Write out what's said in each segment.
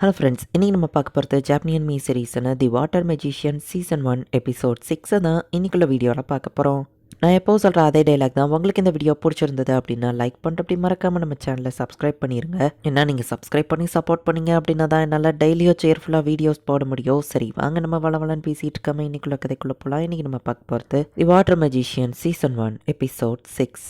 Hello friends இன்றைக்கி நம்ம பார்க்க போகிறது ஜாப்னியன் மீ சீரீஸான the water magician season one episode சிக்ஸை தான் இன்றைக்குள்ள வீடியோவில் பார்க்க போகிறோம் நான் எப்போ சொல்கிற அதே டைலாக் தான். உங்களுக்கு இந்த வீடியோ பிடிச்சிருந்தது அப்படின்னா லைக் பண்ணிட்டு அப்படி மறக்காமல் நம்ம சேனலை சப்ஸ்கிரைப் பண்ணிடுங்க ஏன்னா நீங்கள் சப்ஸ்கிரைப் பண்ணி சப்போர்ட் பண்ணீங்க அப்படின்னா தான் என்னால் டெய்லியும் சேர்ஃபுல்லாக வீடியோஸ் போட முடியும். சரி வாங்க நம்ம வளவலன்னு பேசிகிட்டு இருக்காம இன்னைக்குள்ள கதைக்குள்ளே போகலாம் இன்றைக்கி நம்ம பார்க்க போகிறது the water magician season one episode six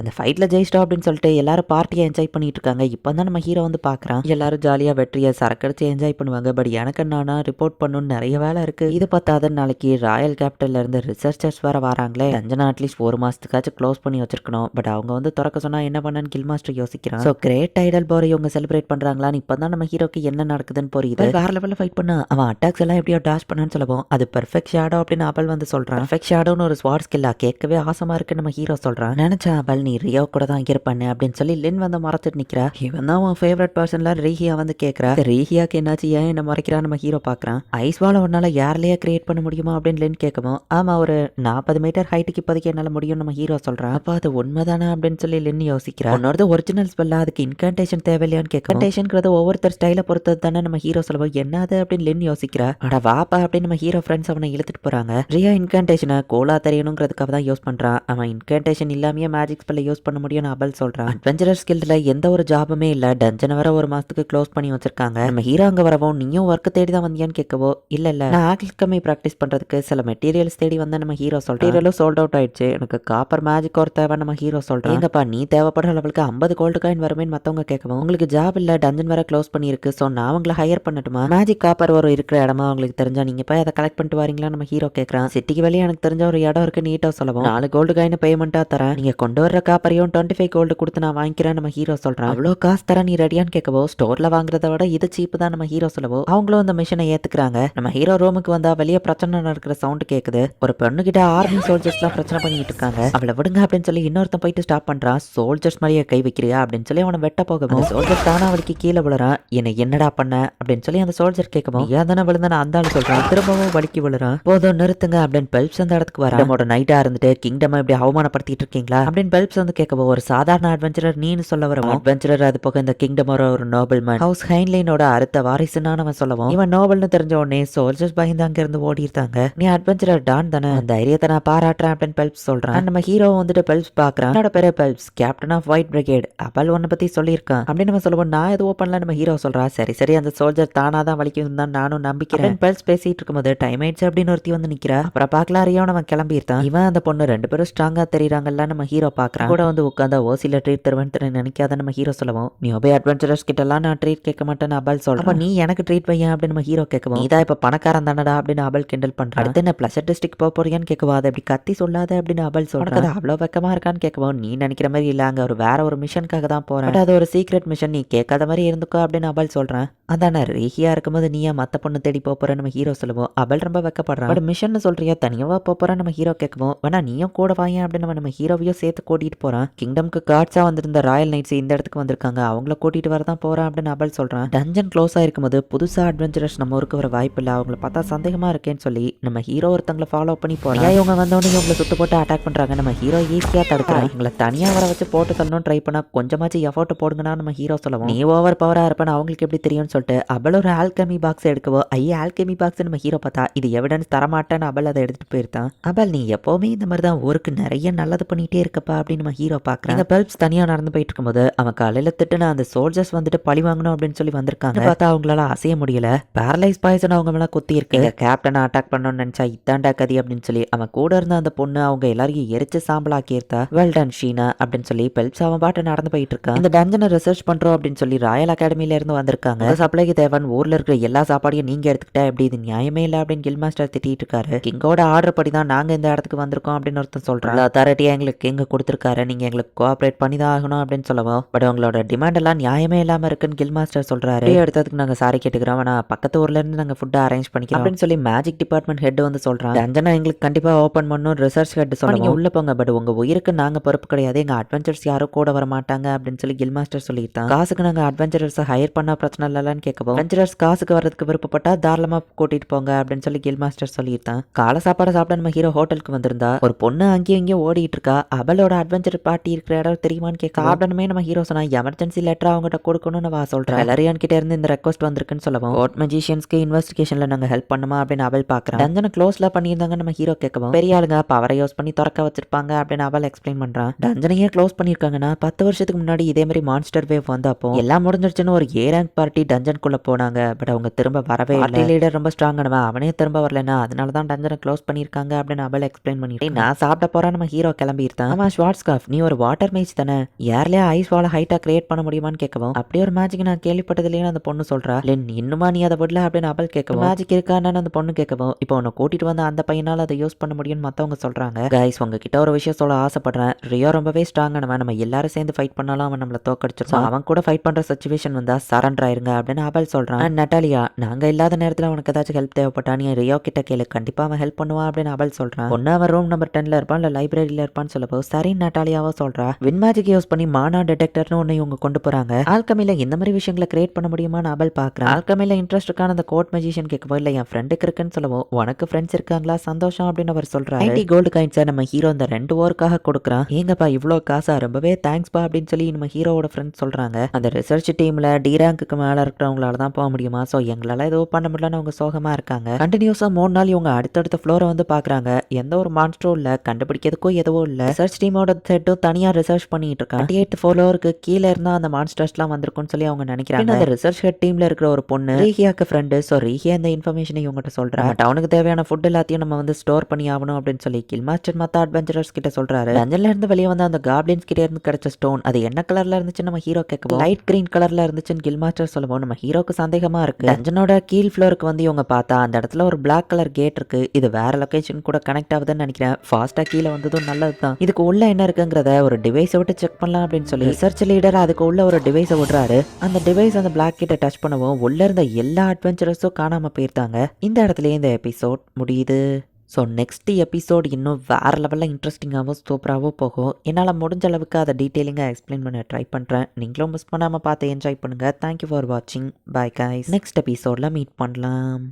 அந்த ஃபைட்டில் ஜெயிச்சிட்டோம் அப்படின்னு சொல்லிட்டு எல்லாரும் பார்ட்டியை என்ஜாய் பண்ணிட்டு இருக்காங்க இப்போ தான் நம்ம ஹீரோ வந்து பார்க்குறான். எல்லாரும் ஜாலியாக வெற்றியை சரக்கடிச்சு என்ஜாய் பண்ணுவாங்க. பட் எனக்கு என்னன்னா ரிப்போர்ட் பண்ணணும்னு நிறைய வேலை இருக்குது இது பார்த்தாத நாளைக்கு ராயல் கேபிட்டல்ல இருந்து ரிசர்ச்சர்ஸ் வேற வராங்களே. ரஞ்சனா அட்லீஸ்ட் ஒரு மாதத்துக்காச்சும் க்ளோஸ் பண்ணி வச்சிருக்கணும். பட் அவங்க வந்து திறக்க சொன்னால் என்ன பண்ணான்னு கில் மாஸ்டர் யோசிக்கிறான். ஸோ கிரேட் டைடல் போரை இவங்க செலிப்ரேட் பண்ணுறாங்களான்னு இப்போ தான் நம்ம ஹீரோக்கு என்ன நடக்குதுன்னு புரியுது. வேற லெவலில் ஃபைட் பண்ணா. அவன் அட்டாக்ஸ் எல்லாம் எப்படியோ டாஷ் பண்ணான்னு சொல்லுவோம் அது பெர்ஃபெக்ட் ஷேடோ அப்படின்னு அபல் வந்து சொல்கிறான் பெர்ஃபெக்ட் ஷேடோன்னு ஒரு ஸ்வாட் ஸ்கில்லா கேட்கவே ஆசமா இருக்கு நம்ம ஹீரோ சொல்கிறான் நினச்சா அபல் நீ ரியோ கூட தான் இருப்பானு அப்படின்னு சொல்லி லின் வந்து மறத்துட்டு நிக்கிறா. இவன் தான் உன் ஃபேவரட் பர்சன்ல ரீஹியா வந்து கேட்கறா ரீஹியாக்கு என்னாச்சு ஏன் என்ன மறைக்கிறா நம்ம ஹீரோ பாக்குறான். ஐஸ்வால உன்னால யாரிலேயே கிரியேட் பண்ண முடியுமா அப்படின்னு லின் கேட்கவும் ஆமா ஒரு நாற்பது மீட்டர் ஹைட்டுக்கு இப்போதைக்கு என்னால முடியும் நம்ம ஹீரோ சொல்றான். அப்ப அது உண்மைதானா அப்படின்னு சொல்லி லின் யோசிக்கிறா. உன்னோட ஒரிஜினல் ஸ்பெல்ல அதுக்கு இன்கன்டேஷன் தேவையில்லையான்னு கேட்கும் ஒவ்வொருத்தர் ஸ்டைல பொறுத்தது தானே நம்ம ஹீரோ சொல்லுவோம். என்னது அப்படின்னு லின் யோசிக்கிறா. அட வாப்பா அப்படின்னு நம்ம ஹீரோ ஃப்ரெண்ட்ஸ் அவனை இழுத்துட்டு போறாங்க. ரியா இன்கன்டேஷனை கோலா தெரியணுங்கிறதுக்காக தான் யூஸ் பண்றான். அவன் இன்கன்டேஷன் இல்லாமையே மேஜிக் ஸ்பெல்ல யூஸ் பண்ண முடியும்னு அபல் சொல்கிறான் அட்வென்ச்சரஸ் ஸ்கில்ல எந்த ஒரு ஜாபுமே இல்லை. டஞ்சனை வர ஒரு மாதத்துக்கு க்ளோஸ் பண்ணி வச்சிருக்காங்க. நம்ம ஹீரோ அங்கே வரவும் நீயும் ஒர்க் தேடி தான் வந்தியான்னு கேட்கவோ இல்லை இல்லை. நான் ஆல்கமி ப்ராக்டிஸ் பண்ணுறதுக்கு சில மெட்டீரியல்ஸ் தேடி வந்தால் நம்ம ஹீரோ சொல்றேன். சோல்ட் அவுட் ஆயிடுச்சு. எனக்கு காப்பர் மேஜிக் ஒரு தேவை நம்ம ஹீரோ சொல்றேன். எங்கப்பா நீ தேவைப்படுற லெவலுக்கு ஐம்பது கோல்டு காயின் வருமே மற்றவங்க கேட்கவும் உங்களுக்கு ஜாப் இல்லை டஞ்சன் வர க்ளோஸ் பண்ணிருக்கு ஸோ நான் அவங்கள ஹையர் பண்ணட்டுமா? மேஜிக் காப்பர் ஒரு இருக்கிற இடமா உங்களுக்கு தெரிஞ்சா நீங்கள் போய் அதை கலெக்ட் பண்ணிட்டு வரீங்களா நம்ம ஹீரோ கேட்குறான். சிட்டிக்கு வெளியே எனக்கு தெரிஞ்ச ஒரு இடம் இருக்கு நீட்டாக சொல்லவும். நாலு கோல்டு காயின் பேமெண்ட்டாக தரேன். நீங்கள் கொண்டு வர அக்கா காப்பரையும் டுவெண்ட்டி ஃபைவ் கோல்டு கொடுத்து நான் வாங்கிக்கிறேன் நம்ம ஹீரோ சொல்றான் அவ்வளோ காசு தர நீ ரெடியான்னு கேட்கவோ ஸ்டோர்ல வாங்குறத விட இது சீப்பு தான் நம்ம ஹீரோ சொல்லவோ அவங்களும் அந்த மிஷினை ஏத்துக்கிறாங்க. நம்ம ஹீரோ ரூமுக்கு வந்தா வெளியே பிரச்சனை நடக்கிற சவுண்ட் கேக்குது. ஒரு பொண்ணு கிட்ட ஆர்மி சோல்ஜர்ஸ் எல்லாம் பிரச்சனை பண்ணிட்டு இருக்காங்க. அவளை விடுங்க அப்படின்னு சொல்லி இன்னொருத்தன் போயிட்டு ஸ்டாப் பண்றான். சோல்ஜர்ஸ் மாதிரியே கை வைக்கிறியா அப்படின்னு சொல்லி அவனை வெட்ட போகவும் சோல்ஜர் தானே அவளுக்கு கீழே விழுறான். என்ன என்னடா பண்ண அப்படின்னு சொல்லி அந்த சோல்ஜர் கேட்கவும் ஏன் தானே விழுந்தான அந்த ஆள் சொல்றான். திரும்பவும் வலிக்கு விழுறான். போதும் நிறுத்துங்க அப்படின்னு பெல்ப்ஸ் அந்த இடத்துக்கு வர நம்மளோட நைட்டா இருந்துட்டு கிங்டம் இப்படி அவமானப்படுத்திட்டு இருக்கீங்களா? அப்படின்னு பெல்ப்ஸ் வந்து கேட்கவும் ஒரு சாதாரண அட்வென்ச்சரர் நீன்னு சொல்ல வரவும் அட்வென்ச்சரர் அது போக இந்த கிங்டம் ஒரு நோபல் மேன் ஹவுஸ் ஹைன்லைனோட அடுத்த வாரிசுன்னு அவன் சொல்லவும் இவன் நோபல்னு தெரிஞ்ச உடனே சோல்ஜர்ஸ் பயந்து அங்க இருந்து ஓடி இருக்காங்க நீ அட்வென்ச்சரர் டான் தானே? அந்த தைரியத்தை நான் பாராட்டுறேன் அப்படின்னு பெல்ப்ஸ் சொல்றான். நம்ம ஹீரோ வந்துட்டு பெல்ப்ஸ் பாக்குறான் என்னோட பேரு Phelps captain of white brigade அப்பல் உன்னை பத்தி சொல்லியிருக்கான். அப்படின்னு நம்ம சொல்லுவோம் நான் எதுவும் பண்ணல நம்ம ஹீரோ சொல்றா. சரி சரி அந்த சோல்ஜர் தானா தான் வலிக்கும் தான் நானும் நம்பிக்கிறேன். பெல்ஸ் பேசிட்டு இருக்கும்போது டைம் ஆயிடுச்சு அப்படின்னு ஒருத்தி வந்து நிக்கிறா. அப்புறம் பார்க்கலாம் அறியோ நம்ம கிளம்பியிருந்தான். இவன் அந்த பொண்ணு ரெண்டு பேரும் ஸ்ட்ராங்கா தெரியுறாங்கல்ல நம்ம ஹீரோ பாக்குறான் கூட வந்து உட்காந்து ஓசில ட்ரீட் தருவேன் நினைக்காத நம்ம ஹீரோ சொல்லவும் நீ ஒபே அட்வென்ச்சரஸ் கிட்ட எல்லாம் நான் ட்ரீட் கேட்க மாட்டேன்னு அபல் சொல்றேன். நீ எனக்கு ட்ரீட் வையன் அப்படின்னு நம்ம ஹீரோ கேட்கவும். தான் இப்ப பணக்காரன் தானடா அப்படின்னு அபல் கிண்டல் பண்றான். அடுத்து என்ன பிளஸர் டிஸ்ட்ரிக்ட் போக போறியான்னு கேட்கவா? அதை அப்படி கத்தி சொல்லாத அப்படின்னு அபல் சொல்றான். அவ்வளவு வெக்கமா இருக்கான்னு கேட்கவும் நீ நினைக்கிற மாதிரி இல்ல அங்க ஒரு வேற ஒரு மிஷனுக்காக தான் போறேன். But அது ஒரு சீக்ரெட் மிஷன் நீ கேட்காத மாதிரி இருந்துக்கோ அப்படின்னு அபல் சொல்றான். அதானே ரேகியா இருக்கும்போது நீ ஏன் மத்த பொண்ணு தேடி போப் போற நம்ம ஹீரோ சொல்லுவோம் அபல் ரொம்ப வெக்கப்படுறான். பட் மிஷன் சொல்றியா? தனியாவா போப் போற நம்ம ஹீரோ கேட்கவும் வேணா நீயும் கூட வாயேன் அப்படின்னு நம்ம ஹீரோவையும் சேர்த்து கூட்டிட்டு போறான். கிங்டம்க்கு கார்ட்ஸா வந்திருந்த ராயல் நைட்ஸ் இந்த இடத்துக்கு வந்திருக்காங்க. அவங்கள கூட்டிட்டு வரதான் போறான் அப்படின்னு அபல் சொல்றான். டஞ்சன் க்ளோஸ் ஆயிருக்கும்போது புதுசா அட்வென்ச்சரஸ் நம்ம ஊருக்கு வர வாய்ப்பு இல்ல. அவங்கள பார்த்தா சந்தேகமா இருக்கேன்னு சொல்லி நம்ம ஹீரோ ஒருத்தங்களை ஃபாலோ பண்ணி போறான். இவங்க வந்தோடனே இவங்களை சுத்து போட்டு அட்டாக் பண்றாங்க? நம்ம ஹீரோ ஈஸியா தடுக்கிறான். இவங்களை தனியா வர வச்சு போட்டு தள்ளணும் ட்ரை பண்ணா கொஞ்சமாச்சு எஃபோர்ட் போடுங்கன்னா நம்ம ஹீரோ சொல்லுவோம். நீ ஓவர் பவரா இருப்பேன்னு அவங்களுக்கு எப்படி தெரியும்னு சொல்லிட்டு அபல் ஒரு ஆல்கமி பாக்ஸ் எடுக்கவோ ஐயா ஆல்கமி பாக்ஸ் நம்ம ஹீரோ பார்த்தா இது எவிடன்ஸ் தரமாட்டேன்னு அபல் அதை எடுத்துட்டு போயிருந்தான். அபல் நீ எப்பவுமே இந்த மாதிரி தான் ஊருக்கு நிறைய நல்லது பண்ணிட்டே இருக்கப்பா அப்படின்னு நம்ம ஹீரோ பாக்குறான். இந்த பெல்ப்ஸ் தனியா நடந்து போயிட்டு இருக்கும்போது அவன் காலையில திட்டுன அந்த சோல்ஜர்ஸ் வந்துட்டு பழி வாங்கணும் அப்படின்னு சொல்லி வந்திருக்காங்க. பார்த்தா அவங்களால அசைய முடியல. பேரலைஸ் பாய்சன் அவங்க மேல குத்தி இருக்கு. கேப்டனை அட்டாக் பண்ணணும்னு நினைச்சா இத்தாண்டா கதி அப்படின்னு சொல்லி அவன் கூட இருந்த அந்த பொண்ணு அவங்க எல்லாரையும் எரிச்சு சாம்பலாக்கி இருந்தா வெல் டன் ஷீனா அப்படின்னு சொல்லி பெல்ப்ஸ் அவன் பாட்டு நடந்து போயிட்டு இருக்கான் இந்த டஞ்சனை ரிசர்ச் பண்றோம் அப்படின்னு சொல்லி ராயல் அகாடமில இருந்து வந்திருக்காங்க. சப்ளைக்கு தேவன் ஊர்ல இருக்கிற எல்லா சாப்பாடையும் நீங்க எடுத்துக்கிட்டா எப்படி? இது நியாயமே இல்ல அப்படின்னு கில் மாஸ்டர் திட்டிட்டு இருக்காரு. கிங்கோட ஆர்டர் படி தான் நாங்க இந்த இடத்துக்கு வந்திருக்கோம் அப்படின்னு ஒருத்தன் சொல்றான். அத்தாரிட்டியா எங்களுக்கு கிங்க கொடுத்துருக்காரு நீங்க எங்களுக்கு கோஆபரேட் பண்ணி தான் ஆகணும் அப்படின்னு சொல்லவும் பட் உங்களோட டிமாண்ட் எல்லாம் நியாயமே இல்லாம இருக்குன்னு கில் மாஸ்டர் "அப்படியே எடுத்ததுக்கு நாங்க சாரி கேட்டுக்கிறோம். ஆனா பக்கத்து ஊர்ல இருந்து நாங்க ஃபுட் அரேஞ்ச் பண்ணிக்கிறோம். அப்படின்னு சொல்லி மேஜிக் டிபார்ட்மெண்ட் ஹெட் வந்து சொல்றான். டஞ்சனா எங்களுக்கு கண்டிப்பா ஓபன் பண்ணும் ரிசர்ச் ஹெட் சொல்லுங்க உள்ள போங்க பட் உங்க உயிருக்கு நாங்க பொறுப்பு கிடையாது. எங்க அட்வென்ச்சர்ஸ் யாரும் கூட வர மாட்டாங்க அப்படின்னு சொல்லி கில் மாஸ்டர் சொல்லியிருக்கான் காசுக்கு நாங்க அட்வென்ச்சரர்ஸ் ஹையர் பண்ணா பிரச்சனை இல்லைன்னு கேட்கவும் அட்வென்ச்சரர்ஸ் காசுக்கு வர்றதுக்கு விருப்பப்பட்டா தாராளமா கூட்டிட்டு போங்க அப்படின்னு சொல்லி கில் மாஸ்டர் சொல்லியிருந்தான் காலை சாப்பாடு சாப்பிட நம்ம ஹீரோ ஹோட்டலுக்கு வந்திருந்தா ஒரு பொண்ணு அங்கேயும் இங்கேயும் ஓடிட்டு இருக்கா. அவளோட அட்வென்ச்சர் பார்ட்டி இருக்கிற இடம் தெரியுமான்னு கேட்க சாப்பிடணுமே நம்ம ஹீரோ சொன்னா எமர்ஜென்சி லெட்டர் அவங்ககிட்ட கொடுக்கணும்னு வா சொல்றேன் வெலரியான் கிட்ட இருந்து இந்த ரெக்வஸ்ட் வந்திருக்குன்னு சொல்லவும் கோட் மெஜிஷியன்ஸ்க்கு இன்வெஸ்டிகேஷன்ல நாங்க ஹெல்ப் பண்ணுமா அப்படின்னு அவள் பாக்குறேன் டஞ்சனை க்ளோஸ்ல பண்ணியிருந்தாங்க நம்ம ஹீரோ கேட்கவும் பெரிய ஆளுங்க பவரை யூஸ் பண்ணி திறக்க வச்சிருப்பாங்க அப்படின்னு அவள் எக்ஸ்பிளைன் பண்றான். டஞ்சனையே க்ளோஸ் பண்ணிருக்காங்கன்னா பத்து வருஷத்துக்கு முன்னாடி இதே மாதிரி மான்ஸ்டர் வேவ் வந்தப்போ எல்லாம் முடிஞ்சிருச்சுன்னு ஒரு ஏ ரேங்க் பார்ட்டி டஞ்சனுக்குள்ள போனாங்க. பட் அவங்க திரும்ப வரவே பார்ட்டி லீடர் ரொம்ப ஸ்ட்ராங்கானவன் அவனே திரும்ப வரலனா அதனால தான் டஞ்சனை க்ளோஸ் பண்ணிருக்காங்க அப்படின்னு அவள் எக்ஸ்பிளைன் பண்ணிட்டு நான் சாப்பிட போறேன் நம்ம ஹீரோ கிளம்பியிருந்தான். ஆமா ஸ்வாட்ஸ்காஃப் நீ ஒரு வாட்டர் மேஜ் தானே? யார்லயே ஐஸ் வாழ ஹைட்டா கிரியேட் பண்ண முடியுமான்னு கேட்கவும் அப்படி ஒரு மேஜிக் நான் கேள்விப்பட்டது இல்லைன்னு அந்த பொண்ணு சொல்றா. லென் இன்னுமா நீ அதை விடல அப்படின்னு அவள் கேட்கவும். மேஜிக் இருக்கான்னு அந்த பொண்ணு கேட்கவும். இப்போ உன்னை கூட்டிட்டு வந்த அந்த பையனால அதை யூஸ் பண்ண முடியும்னு மத்தவங்க சொல்றாங்க. கைஸ் உங்ககிட்ட ஒரு விஷயம் சொல்ல ஆசைப்படுறேன். ரியோ ரொம்பவே ஸ்ட்ராங்கானவன் நம்ம எல்லாரும் சேர்ந்து ஃபைட் பண்ணாலும் அவன் நம்மள தோக்கடிச்சிருப்பான் அவன் கூட ஃபைட் பண்ற சுச்சுவேஷன் வந்தா சரண்டர் ஆயிருங்க அப்படின்னு அவள் சொல்றான். நட்டாலியா நாங்க இல்லாத நேரத்துல அவனுக்கு ஏதாச்சும் ஹெல்ப் தேவைப்பட்டா நீ ரியோ கிட்ட கேளு. கண்டிப்பா அவன் ஹெல்ப் பண்ணுவான் அப்படின்னு அவள் சொல்றான். ஒன்னு அவன் ரூம் நம்பர் டென்ல இருப்பான் இல்ல லைப்ரரியில இருப்பான்னு சொல்லப்போ சரி நட்டாலியாவோ சொல்றா? வின் மேஜிக் யூஸ் பண்ணி மானா டிடெக்டர்னு ஒன்று இவங்க கொண்டு போறாங்க. ஆல்கமில இந்த மாதிரி விஷயங்களை கிரியேட் பண்ண முடியுமான்னு அவள் பாக்குறேன் ஆல்கமில இன்ட்ரெஸ்ட் இருக்கான அந்த கோட் மெஜிஷியன் கேட்கவோ இல்ல என் ஃப்ரெண்டுக்கு இருக்குன்னு சொல்லவோ உனக்கு ஃப்ரெண்ட்ஸ் இருக்காங்களா? சந்தோஷம் அப்படின்னு அவர் சொல்றாரு. ஐடி கோல்டு காயின்ஸை நம்ம ஹீரோ இந்த ரெண்டு ஓருக்காக கொடுக்குறான். ஏங்கப்பா இவ்வளோ காசா? ரொம்பவே தேங்க்ஸ்பா அப்படின்னு சொல்லி நம்ம ஹீரோவோட ஃப்ரெண்ட்ஸ் சொல்றாங்க. அந்த ரிசர்ச் டீம்ல டி ரேங்க்கு மேல இருக்கிறவங்களால தான் போக முடியுமா? ஸோ எங்களால எதுவும் பண்ண முடியலன்னு அவங்க சோகமா இருக்காங்க. கண்டினியூஸா மூணு நாள் இவங்க அடுத்தடுத்த ஃப்ளோரை வந்து பாக்குறாங்க எந்த ஒரு மான்ஸ்டரும் இல்ல. கண்டுபிடிக்கிறதுக்கும் எதுவும் இல்ல. ரிசர்ச் டீமோட செட்டும் தனியா ரிசர்ச் பண்ணிட்டு இருக்காங்க எயிட் ஃப்ளோருக்கு கீழே இருந்தா அந்த மான்ஸ்டர்ஸ்லாம் வந்திருக்கும்னு சொல்லி அவங்க நினைக்கிறாங்க. அந்த ரிசர்ச் ஹெட் டீம்ல இருக்கிற ஒரு பொண்ணு ரீஹியாக்கு ஃப்ரெண்டு ஸோ ரீஹியா இந்த இன்ஃபர்மேஷனை இவங்ககிட்ட சொல்றாங்க டவுனுக்கு தேவையான ஃபுட் எல்லாத்தையும் நம்ம வந்து ஸ்டோர் பண்ணி ஆகணும் அப்படின்னு சொல்லி கில் மாஸ்டர் மத்த அட்வென்ச்சரர்ஸ் கிட்ட சொல்றாரு. டஞ்சன்ல இருந்து வெளியே வந்த அந்த காப்ளின்ஸ் கிட்ட இருந்து கிடைச்ச ஸ்டோன் அது என்ன கலர்ல இருந்துச்சு நம்ம ஹீரோ கேட்கவும் லைட் கிரீன் கலர்ல இருந்துச்சுன்னு கில் மாஸ்டர் சொல்லவும். நம்ம ஹீரோக்கு சந்தேகமா இருக்கு. டஞ்சனோட கீழ் ஃப்ளோருக்கு வந்து இவங்க பார்த்தா அந்த இடத்துல ஒரு பிளாக் கலர் கேட் இருக்கு. இது வேற லொகேஷன் கூட கனெக்ட் ஆகுதுன்னு நினைக்கிறேன். ஃபாஸ்டா கீழே வந்ததும் நல்லது தான் இதுக்கு உள்ள என்ன இருக்குங்கிறத ஒரு டிவைஸை விட்டு செக் பண்ணலாம் அப்படின்னு சொல்லி ரிசர்ச் லீடர் அதுக்கு உள்ள ஒரு டிவைஸை விடுறாரு. அந்த டிவைஸ் அந்த பிளாக் கிட்ட டச் பண்ணவும் உள்ள இருந்த எல்லா அட்வென்ச்சரஸும் காணாம போயிருந்தாங்க. இந்த இடத்துலயே இந்த எபிசோட் முடியுது. ஸோ நெக்ஸ்ட் எபிசோட் இன்னும் வேறு லெவலில் இன்ட்ரெஸ்டிங்காகவும் சூப்பராகவும் போகும். என்னால் முடிஞ்ச அளவுக்கு அதை டீட்டெயிலிங்காக எக்ஸ்பிளைன் பண்ண ட்ரை பண்ணுறேன் நீங்களும் மிஸ் பண்ணாமல் பார்த்து என்ஜாய் பண்ணுங்கள் தேங்க்யூ ஃபார் வாட்சிங் பை guys. நெக்ஸ்ட் எபிசோடில் மீட் பண்ணலாம்.